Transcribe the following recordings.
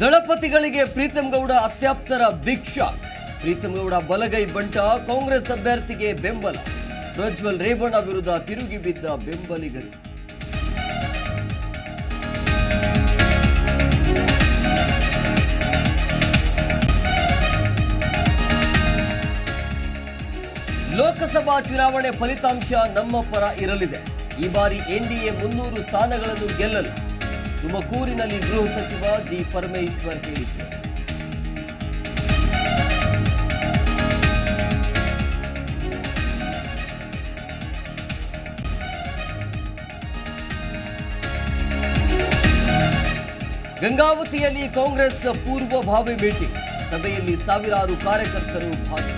ದಳಪತಿಗಳಿಗೆ ಪ್ರೀತಮ್ ಗೌಡ ಅತ್ಯಾಪ್ತರ ಬಿಗ್ ಪ್ರೀತಮ್ ಪ್ರೀತಂ ಗೌಡ ಬಲಗೈ ಬಂಟ ಕಾಂಗ್ರೆಸ್ ಅಭ್ಯರ್ಥಿಗೆ ಬೆಂಬಲ. ಪ್ರಜ್ವಲ್ ರೇವಣ್ಣ ವಿರುದ್ಧ ತಿರುಗಿ ಬಿದ್ದ ಬೆಂಬಲಿಗರು. ಲೋಕಸಭಾ ಚುನಾವಣೆ ಫಲಿತಾಂಶ ನಮ್ಮ ಪರ ಇರಲಿದೆ. ಈ ಬಾರಿ ಎನ್ಡಿಎ ಮುನ್ನೂರು ಸ್ಥಾನಗಳನ್ನು ಗೆಲ್ಲಲು ತುಮಕೂರಿನಲ್ಲಿ ಗೃಹ ಸಚಿವ ಜಿ ಪರಮೇಶ್ವರ್ ಹೇಳಿದ್ದಾರೆ ಗಂಗಾವತಿಯಲ್ಲಿ ಕಾಂಗ್ರೆಸ್ ಪೂರ್ವಭಾವಿ ಭೇಟಿ ಸಭೆಯಲ್ಲಿ ಸಾವಿರಾರು ಕಾರ್ಯಕರ್ತರು ಭಾಗಿ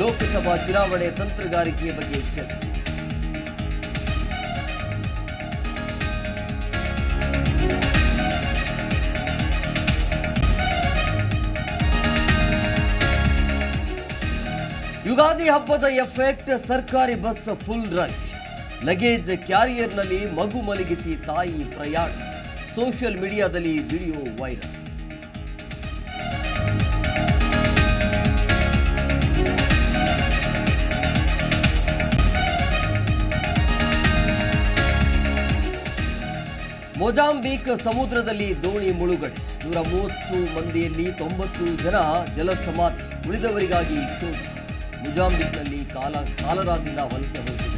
ಲೋಕಸಭಾ ಚುನಾವಣೆ ತಂತ್ರಗಾರಿಕೆಯ ಬಗ್ಗೆ ಚರ್ಚೆ. ಯುಗಾದಿ ಹಬ್ಬದ ಎಫೆಕ್ಟ್, ಸರ್ಕಾರಿ ಬಸ್ ಫುಲ್ ರಶ್. ಲಗೇಜ್ ಕ್ಯಾರಿಯರ್ನಲ್ಲಿ ಮಗು ಮಲಗಿಸಿ ತಾಯಿ ಪ್ರಯಾಣ. ಸೋಷಿಯಲ್ ಮೀಡಿಯಾದಲ್ಲಿ ವಿಡಿಯೋ ವೈರಲ್. ಮೊಜಾಂಬಿಕ್ ಸಮುದ್ರದಲ್ಲಿ ದೋಣಿ ಮುಳುಗಡೆ. ನೂರ ಮೂವತ್ತು ಮಂದಿಯಲ್ಲಿ ತೊಂಬತ್ತು ಜನ ಜಲಸಮಾಧಿ ಉಳಿದವರಿಗಾಗಿ ಶೋಧ. ಮೊಜಾಂಬಿಕ್ನಲ್ಲಿ ಕಾಲ ಕಾಲರಾದಿಂದ ವಲಸೆ ಹೋದ